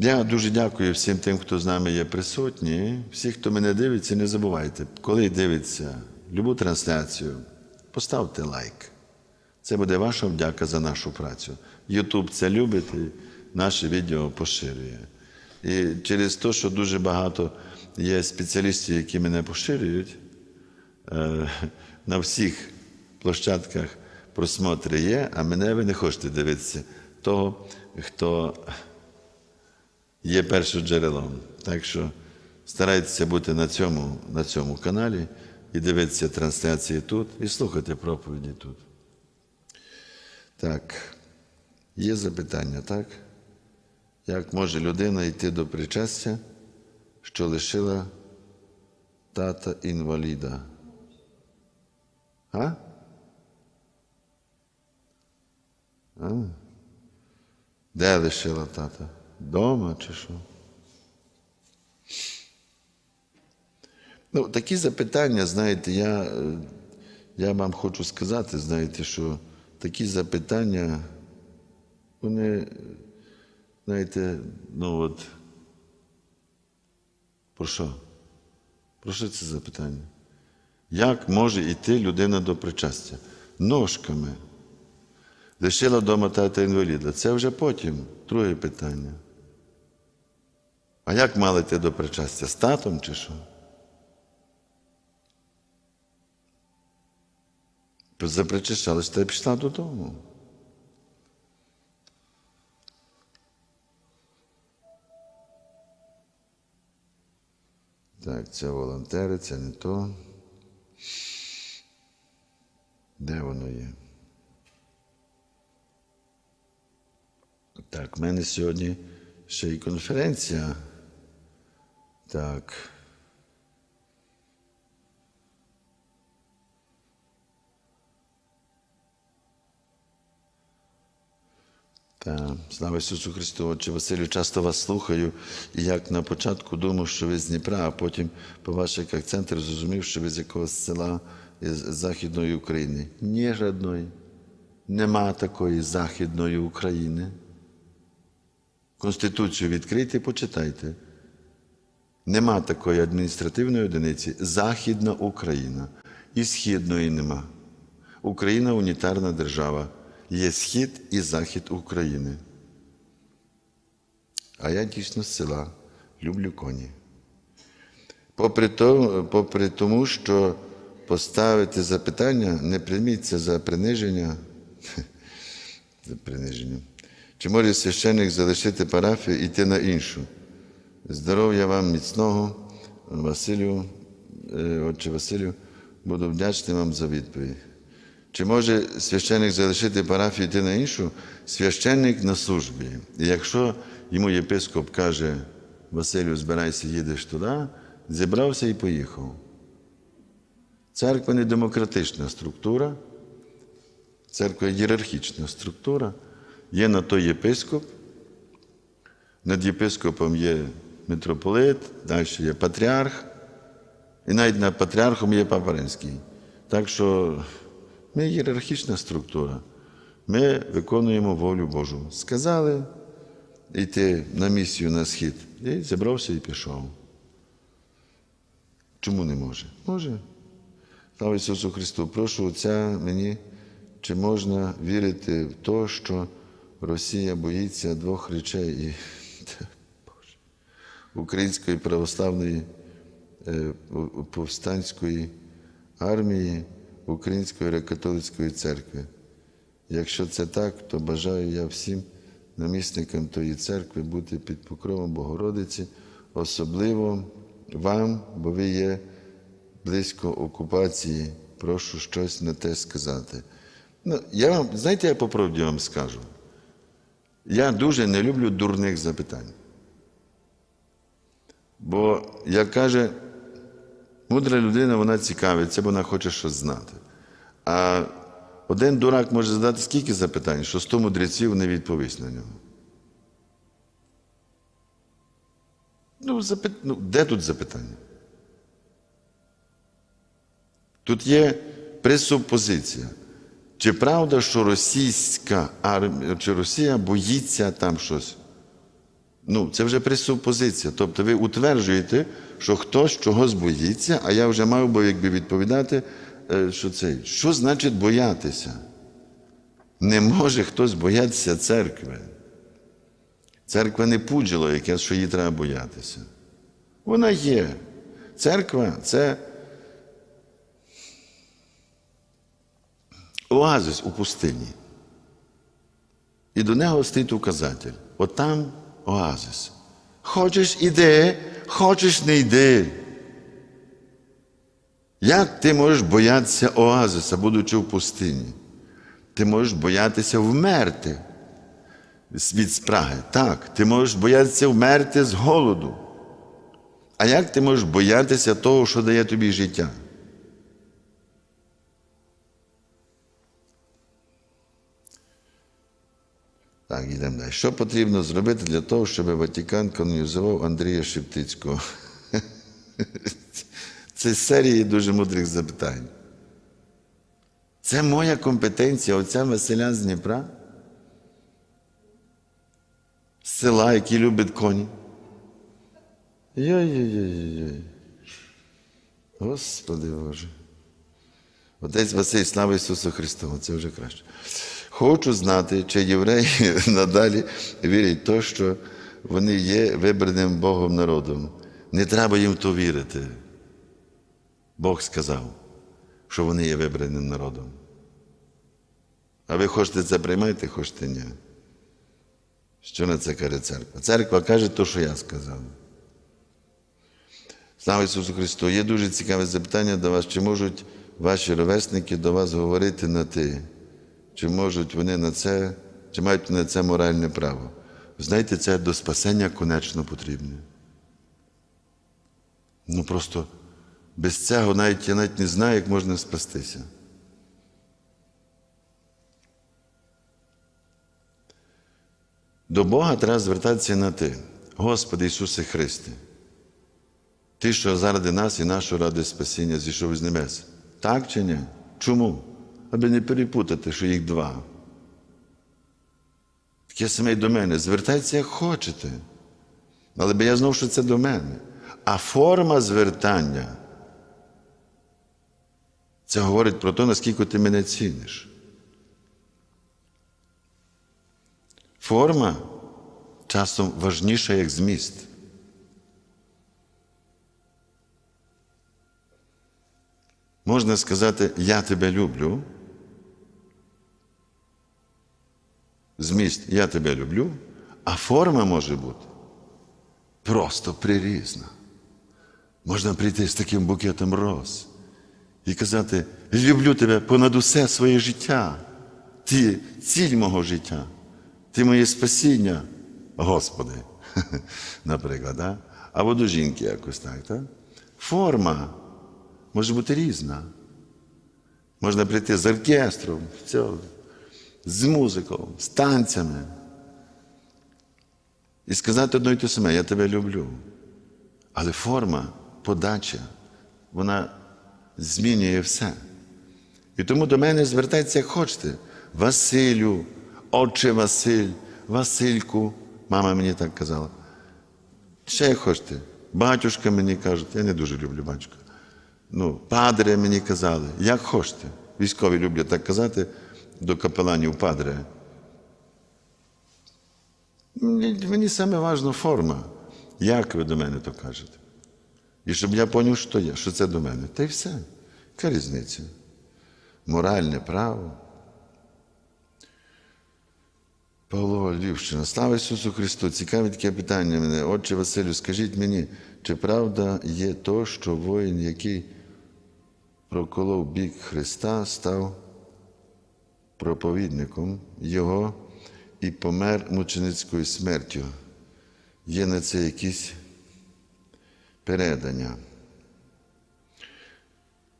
Я дуже дякую всім тим, хто з нами є присутні. Всі, хто мене дивиться, не забувайте, коли дивиться любу трансляцію, поставте лайк. Це буде ваша вдяка за нашу працю. Ютуб це любить і наше відео поширює. І через те, що дуже багато є спеціалістів, які мене поширюють, е, на всіх площадках просмотри є, а мене ви не хочете дивитися того, хто є першоджерелом. Так що старайтеся бути на цьому, на цьому каналі і дивитися трансляції тут, і слухати проповіді тут. Так, є запитання, так? Як може людина йти до причастя, що лишила тата інваліда? А? А? Де лишила тата? Дома чи що? Ну, такі запитання, знаєте, я, е, я вам хочу сказати, знаєте, що такі запитання, вони, знаєте, ну от, про що? Про що це запитання? Як може йти людина до причастя? Ножками. Лишила вдома тата інваліда. Це вже потім, друге питання. А як мали йти до причастя? З татом чи що? Запричащалась та й пішла додому. Так, це волонтери, це не то. Де воно є? Так, в мене сьогодні ще й конференція. Так. Та, слава Ісусу Христу, Отче Василю, часто вас слухаю, і як на початку думав, що ви з Дніпра, а потім по ваших акцентах зрозумів, що ви з якогось села із Західної України. Ні жодної. Нема такої Західної України. Конституцію відкрийте почитайте. Нема такої адміністративної одиниці Західна Україна. І Східної нема. Україна унітарна держава. Є схід і захід України. А я дійсно з села, люблю коні. Попри, то, попри тому, що поставити запитання, не прийміться за приниження. за приниження. Чи може священник залишити парафію і йти на іншу? Здоров'я вам міцного, Василю, е, отче Василю, буду вдячний вам за відповідь. Чи може священник залишити парафію йти на іншу? Священник на службі. І якщо йому єпископ каже, Василю, збирайся, їдеш туди, зібрався і поїхав. Церква не демократична структура, церква ієрархічна структура. Є на то єпископ, над єпископом є митрополит, далі є патріарх, і навіть над патріархом є Папа Римський. Так що ми ієрархічна структура. Ми виконуємо волю Божу. Сказали йти на місію на схід. І зібрався і пішов. Чому не може? Може. Слава Ісусу Христу, прошу Отця мені, чи можна вірити в те, що Росія боїться двох речей і Української православної е, повстанської армії, Української греко-католицької церкви. Якщо це так, то бажаю я всім намісникам тої церкви бути під покровом Богородиці, особливо вам, бо ви є близько окупації, прошу щось на те сказати. Ну, я вам, знаєте, я по правді вам скажу. Я дуже не люблю дурних запитань. Бо, як каже, мудра людина, вона цікавиться, бо вона хоче щось знати. А один дурак може задати скільки запитань, що сто мудреців не відповість на нього. Ну, запит... ну, де тут запитання? Тут є пресупозиція. Чи правда, що російська армія, чи Росія боїться там щось? Ну, це вже пресупозиція. Тобто ви утверджуєте, що хтось чогось боїться, а я вже мав би якби відповідати, е, що це. Що значить боятися? Не може хтось боятися церкви. Церква не пуджало яке, що її треба боятися. Вона є. Церква це оазис у пустині. І до нього стоїть указатель. От там оазис. Хочеш іди, хочеш не йди. Як ти можеш боятися оазиса, будучи в пустині? Ти можеш боятися вмерти від спраги. Так, ти можеш боятися вмерти з голоду. А як ти можеш боятися того, що дає тобі життя? Так, йдемо далі. Що потрібно зробити для того, щоб Ватикан канонізував Андрія Шептицького? Це серії дуже мудрих запитань. Це моя компетенція, оця Василя з Дніпра, з села, який любить коні. Йой-йой-йой-йой. Господи Боже. Отець Василь, слава Ісусу Христу, це вже краще. Хочу знати, чи євреї надалі вірять в те, що вони є вибраним Богом народом. Не треба їм то вірити. Бог сказав, що вони є вибраним народом. А ви хочете це приймати, хочете ні. Що на це каже церква? Церква каже те, що я сказав. Слава Ісусу Христу! Є дуже цікаве запитання до вас, чи можуть ваші ровесники до вас говорити на ти? Чи можуть вони на це, чи мають на це моральне право? Знаєте, це до спасення конечно потрібне. Ну просто без цього навіть я навіть не знаю, як можна спастися. До Бога треба звертатися на ти, Господи Ісусе Христе. Ти, що заради нас і нашого ради спасіння зійшов із небес. Так чи ні? Чому? Аби не перепутати, що їх два. Таке саме й до мене. Звертайтеся, як хочете. Але би я знав, що це до мене. А форма звертання це говорить про те, наскільки ти мене ціниш. Форма часом важніша, як зміст. Можна сказати, я тебе люблю. Зміст я тебе люблю, а форма може бути просто прирізна. Можна прийти з таким букетом роз і казати, люблю тебе понад усе своє життя. Ти ціль мого життя, ти моє спасіння, Господи, наприклад, да? або до жінки якось так. так? Форма може бути різна. Можна прийти з оркестром, все, з музикою, з танцями. І сказати одно й те саме, я тебе люблю. Але форма, подача, вона змінює все. І тому до мене звертайтеся, як хочете. Василю, отче Василь, Васильку, мама мені так казала. Ще як хочете. Батюшка мені кажуть, я не дуже люблю батюшка. Ну, падре мені казали, як хочете. Військові люблять так казати до капеланів падре. Мені саме важна форма, як ви до мене то кажете. І щоб я зрозумів, що я, що це до мене. Та й все. Яка різниця? Моральне право. Павло Львівщина. Слава Ісусу Христу! Цікаве таке питання мене. Отче Василю, скажіть мені, чи правда є то, що воїн, який проколов бік Христа, став проповідником Його і помер мученицькою смертю? Є на це якісь передання?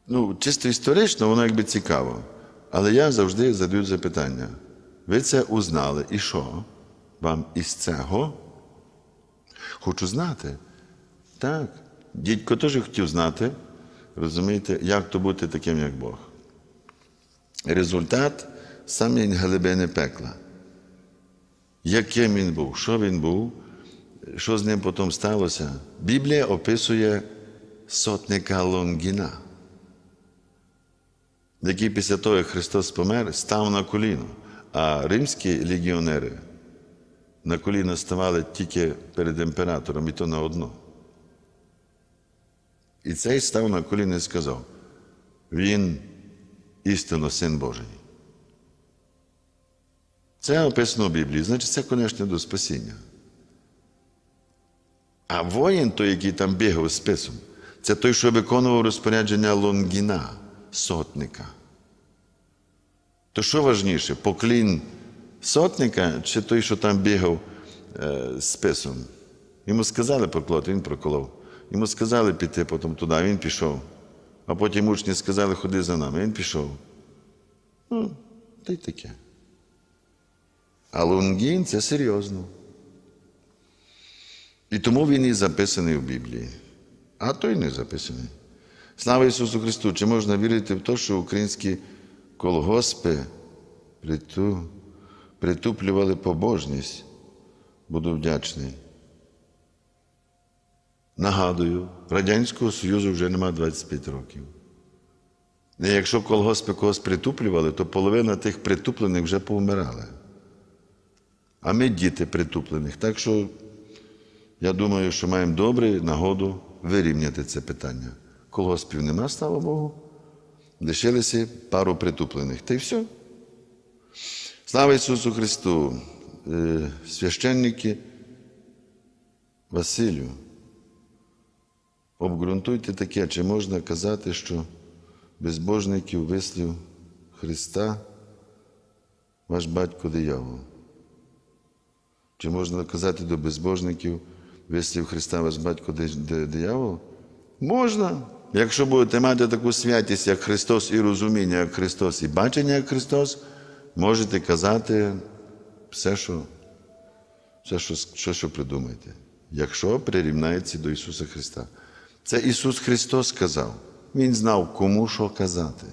Ну, чисто історично, воно якби цікаво. Але я завжди задаю запитання. Ви це узнали, і що? Вам із цього? Хочу знати. Так. Дідько теж хотів знати, розумієте, як то бути таким, як Бог. Результат самі глибини пекла. Яким він був, що він був, що з ним потім сталося? Біблія описує сотника Лонгіна, який після того, як Христос помер, став на коліно. А римські легіонери на коліна ставали тільки перед імператором, і то на одно. І цей став на коліна і сказав: Він істинно син Божий. Це описано в Біблії, значить, це, звісно, до спасіння. А воїн, той, який там бігав з списом, це той, що виконував розпорядження Лонгіна, сотника. То що важніше, поклін сотника чи той, що там бігав е, з списом? Йому сказали проколоти, він проколов. Йому сказали піти потім туди, він пішов. А потім учні сказали, ходи за нами, він пішов. Ну, та й таке. А Лунгін це серйозно. І тому він і записаний в Біблії, а той не записаний. Слава Ісусу Христу! Чи можна вірити в те, що українські колгоспи приту, притуплювали побожність? Буду вдячний. Нагадую, Радянського Союзу вже нема 25 років. І якщо колгоспи когось притуплювали, то половина тих притуплених вже повмирали. А ми діти притуплених. Так що я думаю, що маємо добру нагоду вирівняти це питання. Колгоспів нема, слава Богу. Лишилися пару притуплених. Та й все. Слава Ісусу Христу! Е, Священники Василю, обґрунтуйте таке, чи можна казати, що безбожників вислів Христа ваш батько диявол? Чи можна казати до безбожників вислів Христа ваш батько ди- ди- диявол? Можна. Якщо будете мати таку святість, як Христос, і розуміння, як Христос, і бачення, як Христос, можете казати все, що, все, що, все, що придумаєте, якщо прирівнається до Ісуса Христа. Це Ісус Христос сказав. Він знав, кому що казати.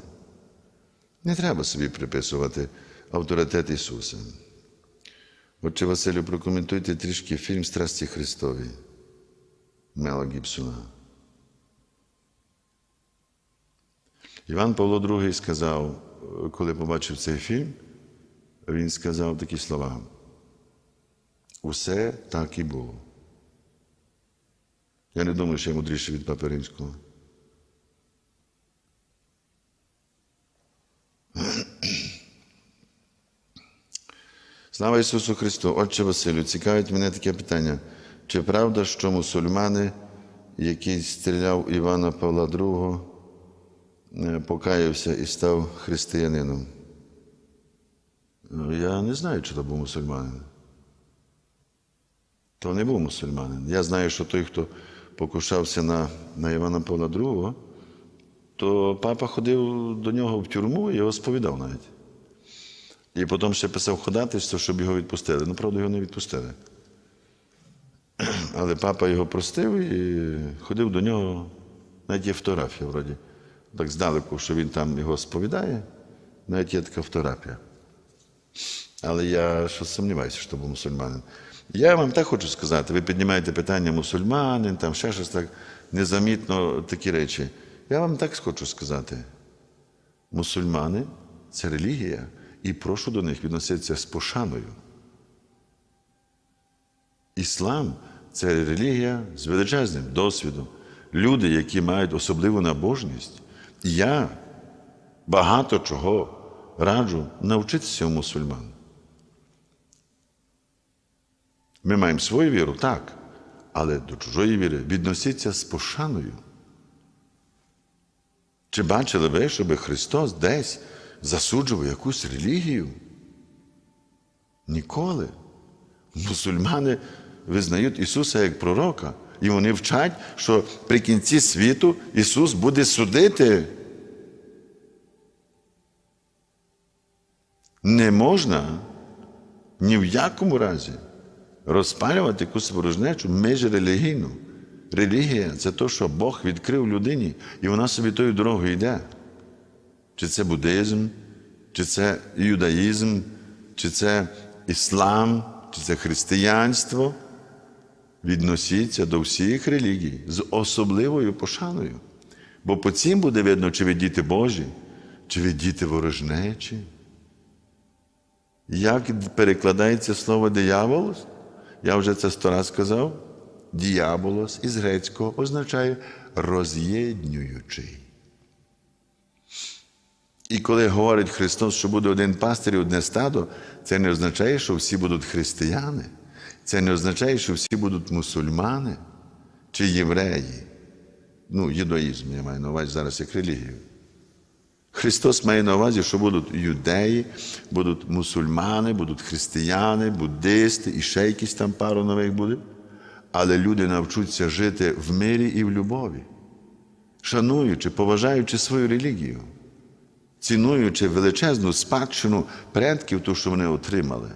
Не треба собі приписувати авторитет Ісуса. Отче Василю, прокоментуйте трішки фільм Страсті Христові Мела Гібсона. Іван Павло II сказав, коли побачив цей фільм, він сказав такі слова. Усе так і було. Я не думаю, що я мудріший від Папи Римського. Слава Ісусу Христу! Отче Василю, цікавить мене таке питання. Чи правда, що мусульмани, який стріляв Івана Павла II, е, покаявся і став християнином? Ну, Я не знаю, чи то був мусульманин. То не був мусульманин. Я знаю, що той, хто покушався на, на Івана Павла II, то папа ходив до нього в тюрму і його сповідав навіть. І потім ще писав ходатайство, щоб його відпустили. Ну, правда, його не відпустили. Але папа його простив і ходив до нього, навіть є фотографія вроді. Так здалеку, що він там його сповідає, навіть є така фотографія. Але я щось сумніваюся, що був мусульманин. Я вам так хочу сказати, ви піднімаєте питання мусульманин, там ще щось так незамітно такі речі. Я вам так хочу сказати. Мусульмани це релігія, і прошу до них відноситися з пошаною. Іслам це релігія з величезним досвідом. Люди, які мають особливу набожність. Я багато чого раджу навчитися у мусульман. Ми маємо свою віру, так, але до чужої віри відноситься з пошаною. Чи бачили ви, щоб Христос десь засуджував якусь релігію? Ніколи. Мусульмани визнають Ісуса як пророка, і вони вчать, що при кінці світу Ісус буде судити. Не можна ні в якому разі розпалювати якусь ворожнечу міжрелігійну. Релігія це те, що Бог відкрив людині, і вона собі тою дорогою йде. Чи це буддизм, чи це юдаїзм, чи це іслам, чи це християнство. відносіться до всіх релігій з особливою пошаною. Бо по цім буде видно, чи ви діти Божі, чи ви діти ворожнечі. Як перекладається слово дияволос? Я вже це сто раз сказав. Діаболос із грецького означає роз'єднюючий. І коли говорить Христос, що буде один пастир і одне стадо, це не означає, що всі будуть християни. Це не означає, що всі будуть мусульмани чи євреї. Ну, єдоїзм я маю на увазі зараз як релігію. Христос має на увазі, що будуть юдеї, будуть мусульмани, будуть християни, буддисти і ще якісь там пару нових буде. Але люди навчуться жити в мирі і в любові, шануючи, поважаючи свою релігію, цінуючи величезну спадщину предків, ту, що вони отримали.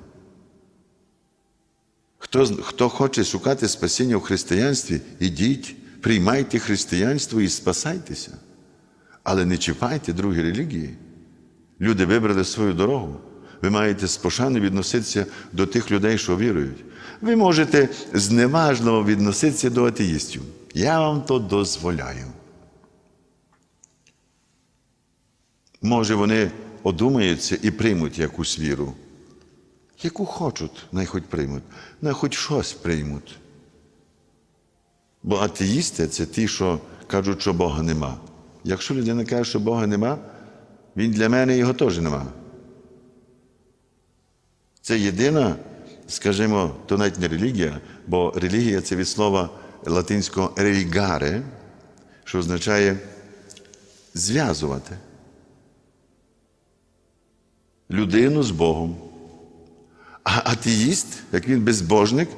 Хто, хто хоче шукати спасіння в християнстві, ідіть, приймайте християнство і спасайтеся. Але не чіпайте другі релігії. Люди вибрали свою дорогу. Ви маєте з пошаною відноситися до тих людей, що вірують. Ви можете зневажливо відноситися до атеїстів. Я вам то дозволяю. Може, вони одумаються і приймуть якусь віру. Яку хочуть, най хоч приймуть, най хоч щось приймуть. Бо атеїсти це ті, що кажуть, що Бога нема. Якщо людина каже, що Бога нема, він для мене його теж нема. Це єдина, скажімо, то навіть не релігія, бо релігія це від слова латинського religare, що означає зв'язувати людину з Богом. А атеїст, як він безбожник,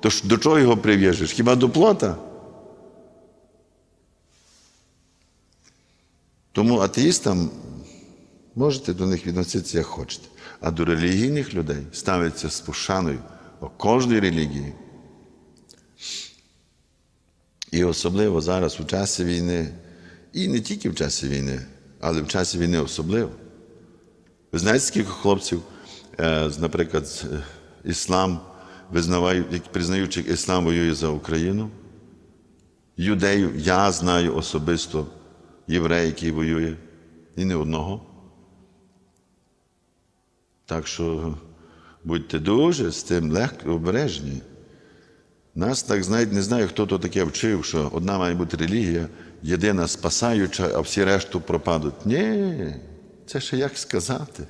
то до чого його прив'яжеш? Хіба до плота? Тому атеїстам можете до них відноситися як хочете. А до релігійних людей ставиться з пошаною о кожній релігії. І особливо зараз у часі війни, і не тільки в часі війни, але в часі війни особливо. Ви знаєте, скільки хлопців, е, наприклад, е, іслам визнавають, признаючи, іслам воює за Україну? Юдею я знаю особисто єврей, який воює, і не одного. Так що будьте дуже з тим легко обережні. Нас так знають, не знаю, хто то таке вчив, що одна має бути релігія, єдина спасаюча, а всі решту пропадуть. Ні, це ще як сказати.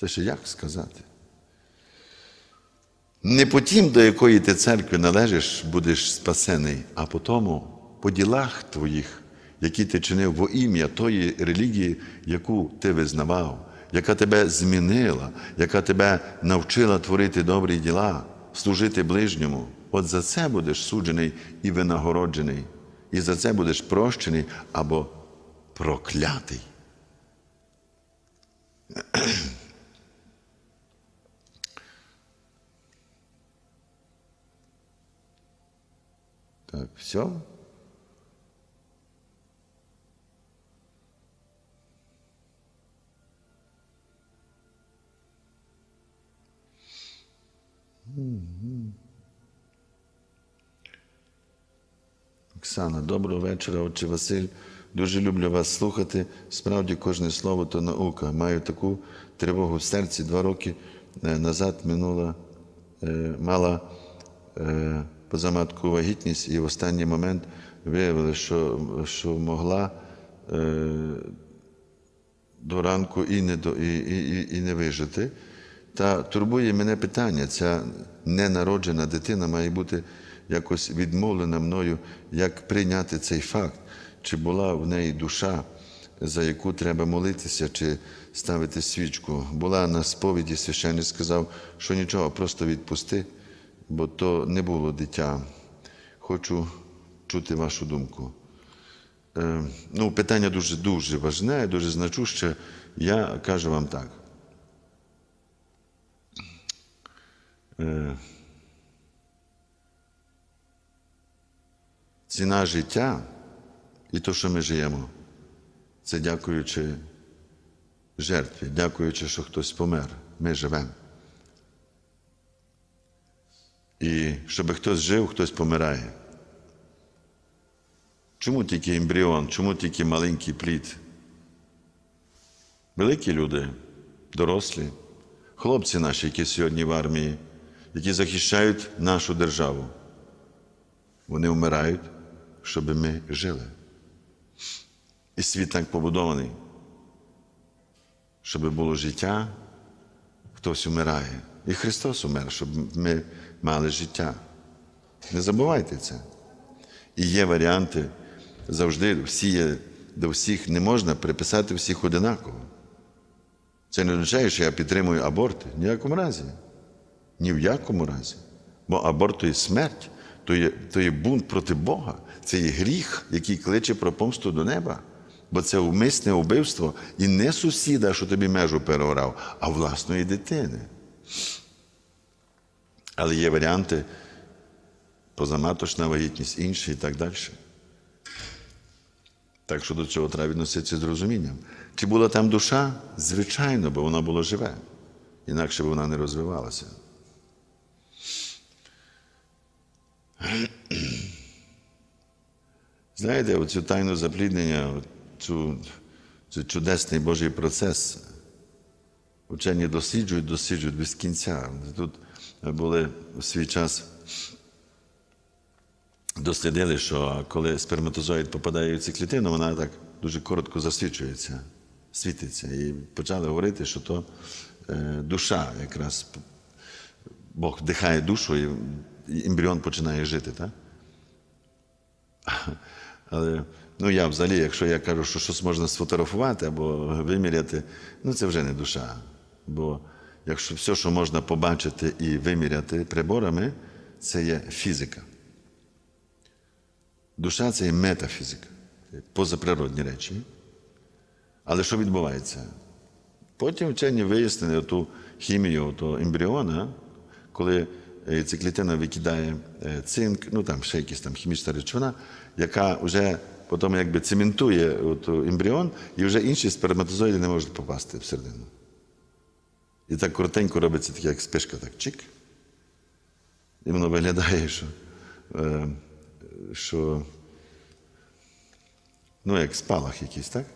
Це ще як сказати. Не по тім, до якої ти церкви належиш, будеш спасений, а по тому, по ділах твоїх, які ти чинив во ім'я тої релігії, яку ти визнавав, яка тебе змінила, яка тебе навчила творити добрі діла, служити ближньому. От за це будеш суджений і винагороджений, і за це будеш прощений або проклятий. Так, все. Оксана, доброго вечора, отче Василь. Дуже люблю вас слухати. Справді, кожне слово то наука. Маю таку тривогу в серці. Два роки е, назад минула, е, мала е, позаматку вагітність, і в останній момент виявили, що, що могла до ранку і не, до, і, і, і не вижити. Та турбує мене питання, ця ненароджена дитина має бути якось відмовлена мною, як прийняти цей факт, чи була в неї душа, за яку треба молитися, чи ставити свічку. Була на сповіді, священник сказав, що нічого, просто відпусти, бо то не було дитя. Хочу чути вашу думку. Е, ну, питання дуже дуже важне, дуже значуще. Я кажу вам так. Е, ціна життя і то, що ми живемо, це дякуючи жертві, дякуючи, що хтось помер. Ми живемо. І щоб хтось жив, хтось помирає. Чому тільки ембріон, чому тільки маленький плід? Великі люди, дорослі, хлопці наші, які сьогодні в армії, які захищають нашу державу, вони вмирають, щоб ми жили. І світ так побудований, щоб було життя, хтось умирає. І Христос умер, щоб ми мали життя. Не забувайте це. І є варіанти завжди, всі є, до всіх не можна приписати всіх одинаково. Це не означає, що я підтримую аборти. Ні в якому разі. Ні в якому разі. Бо аборт то є смерть, то є, то є бунт проти Бога. Це є гріх, який кличе про помсту до неба. Бо це умисне вбивство і не сусіда, що тобі межу переорав, а власної дитини. Але є варіанти позаматочна вагітність, інші і так далі. Так що до цього треба відноситися з розумінням. Чи була там душа? Звичайно, бо вона була живе. Інакше б вона не розвивалася. Знаєте, оцю тайну запліднення, цю, цей чудесний Божий процес. Учені досліджують, досліджують без кінця. Тут були у свій час дослідили, що коли сперматозоїд попадає в цю клітину, вона так дуже коротко засвічується, світиться. І почали говорити, що то е, душа якраз Бог вдихає душу, і ембріон починає жити. Так? Але ну, я взагалі, якщо я кажу, що щось можна сфотографувати або виміряти, ну це вже не душа. Бо якщо все, що можна побачити і виміряти приборами, це є фізика. Душа це є метафізика, позаприродні речі. Але що відбувається? Потім вчені вияснили ту хімію того ембріона, коли е, ця клітина викидає е, цинк, ну там ще якісь там хімічна речовина, яка вже потім якби цементує от ембріон, і вже інші сперматозоїди не можуть попасти всередину. І так коротенько робиться таке, як спишка, так чик. І воно виглядає, що, е, що ну, як спалах якийсь, так?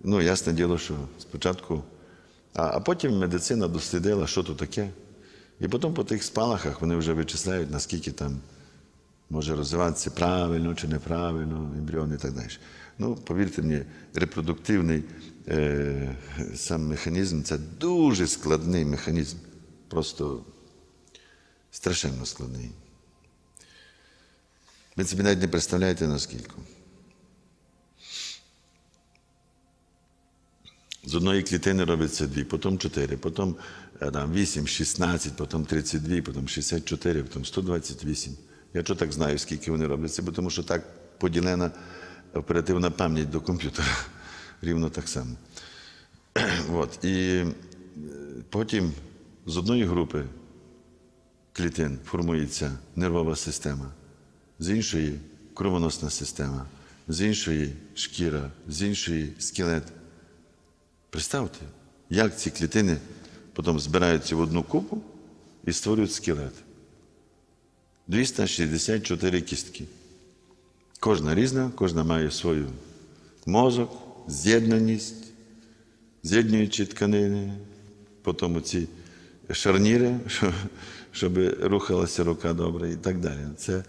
Ну, ясне діло, що спочатку. А, а потім медицина дослідила, що то таке. І потім по тих спалахах вони вже вичисляють, наскільки там може розвиватися правильно чи неправильно, ембріон і так далі. Ну, повірте мені, репродуктивний е, сам механізм це дуже складний механізм. Просто страшенно складний. Ви собі навіть не представляєте наскільки. З одної клітини робиться дві, потім чотири, потім там, 8, 16, потім 32, потім 64, потім 128. Я що так знаю, скільки вони робляться, бо тому що так поділена оперативна пам'ять до комп'ютера. Рівно так само. От. І е, потім з одної групи клітин формується нервова система, з іншої кровоносна система, з іншої шкіра, з іншої скелет. Представте, як ці клітини потім збираються в одну купу і створюють скелет. 264 кістки. Кожна різна, кожна має свою мозок, з'єднаність, з'єднуючі тканини, потім ці шарніри, щоб рухалася рука добре і так далі. Це,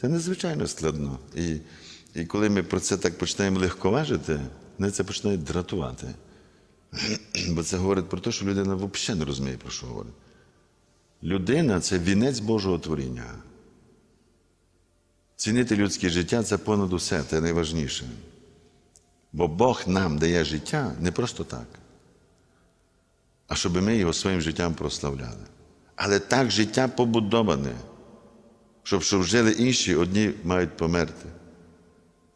це надзвичайно складно. І, і коли ми про це так починаємо легковажити, мене це починає дратувати. Бо це говорить про те, що людина взагалі не розуміє, про що говорить. Людина це вінець Божого творіння. Цінити людське життя це понад усе, це найважніше. Бо Бог нам дає життя не просто так, а щоб ми його своїм життям прославляли. Але так життя побудоване, щоб щоб жили інші, одні мають померти.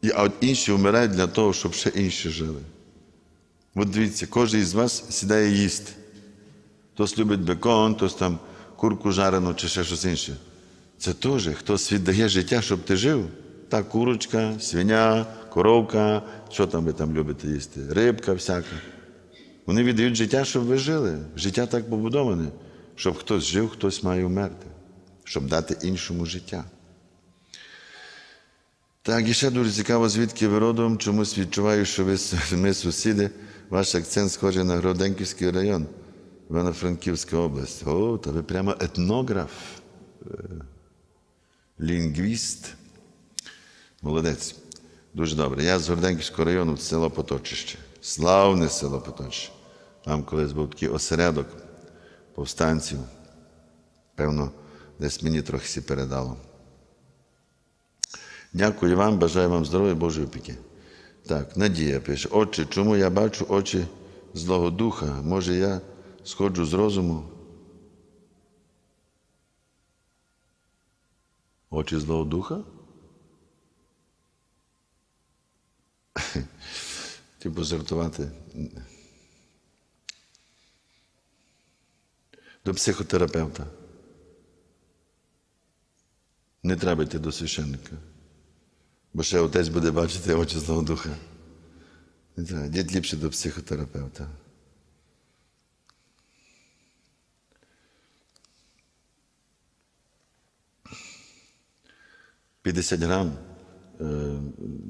І а інші вмирають для того, щоб ще інші жили. От дивіться, кожен із вас сідає їсти. Хтось любить бекон, хтось там курку жарену чи ще щось інше. Це теж хтось віддає життя, щоб ти жив. Та курочка, свиня, коровка, що там ви там любите їсти? Рибка всяка. Вони віддають життя, щоб ви жили. Життя так побудоване, щоб хтось жив, хтось має вмерти. щоб дати іншому життя. Так, і ще дуже цікаво, звідки ви родом, чомусь відчуваю, що ви ми сусіди. Ваш акцент схожий на Гроденківський район, Івано-Франківська область. О, та ви прямо етнограф, е, лінгвіст. Молодець. Дуже добре. Я з Горденківського району, село Поточище. Славне село Поточище. Там колись був такий осередок повстанців. Певно, десь мені трохи передало. Дякую вам, бажаю вам здоров'я, Божої опіки. Так, Надія пише: Отче, чому я бачу очі Злого Духа? Може, я сходжу з розуму? Очі Злого Духа? Типу жартувати. До психотерапевта. Не треба йти до священника. Бо ще отець буде бачити очі Злого Духа. Не треба. Йдіть ліпше до психотерапевта. П'ятдесят грам, е,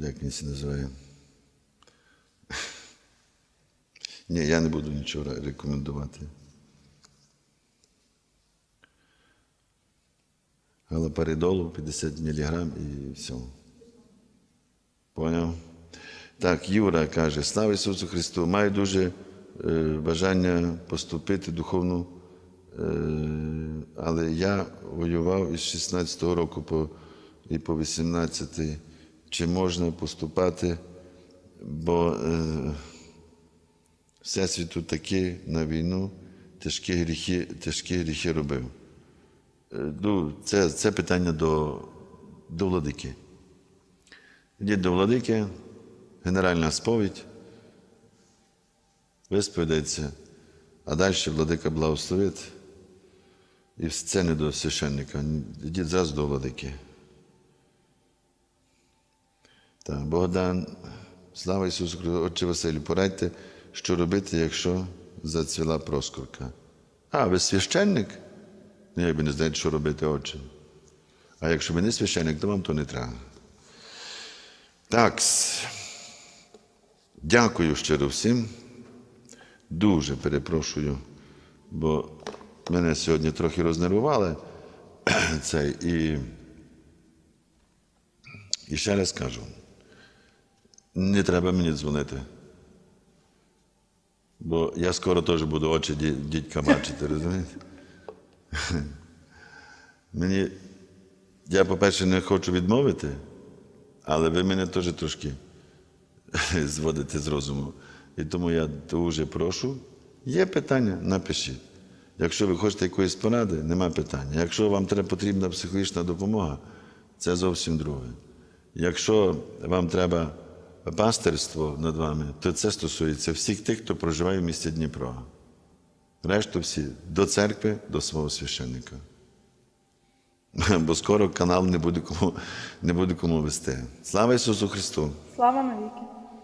як він це називає. Ні, я не буду нічого ре- рекомендувати. Галапаридолу 50 мг і все. Поняв? Так, Юра каже, слава Ісусу Христу, маю дуже е, бажання поступити духовну, е, але я воював із 16-го року по, і по 18-й. Чи можна поступати, бо е, Всесвіту таки на війну тяжкі гріхи, тяжкі гріхи робив. Е, Ну, це, це питання до, до владики. Йдіть до владики, генеральна сповідь, висповідається, а далі владика благословить. І це не до священника. Йдіть зразу до владики. Так, Богдан, слава Ісусу Христу, Отче Василю, порадьте, що робити, якщо зацвіла проскурка. А, ви священник? Ну, як не знаєте, що робити, отче. А якщо ви не священник, то вам то не треба. Так. Дякую щиро всім. Дуже перепрошую, бо мене сьогодні трохи рознервували цей і. І ще раз кажу, не треба мені дзвонити. Бо я скоро теж буду очі ді- дідька бачити, розумієте? Мені, я, по-перше, не хочу відмовити, але ви мене теж трошки зводите з розуму. І тому я дуже прошу, є питання, напишіть. Якщо ви хочете якоїсь поради, нема питання. Якщо вам треба потрібна психологічна допомога, це зовсім друге. Якщо вам треба пастирство над вами, то це стосується всіх тих, хто проживає в місті Дніпро. Решту всі до церкви, до свого священника. Бо скоро канал не буде кому, не буде кому вести. Слава Ісусу Христу! Слава навіки.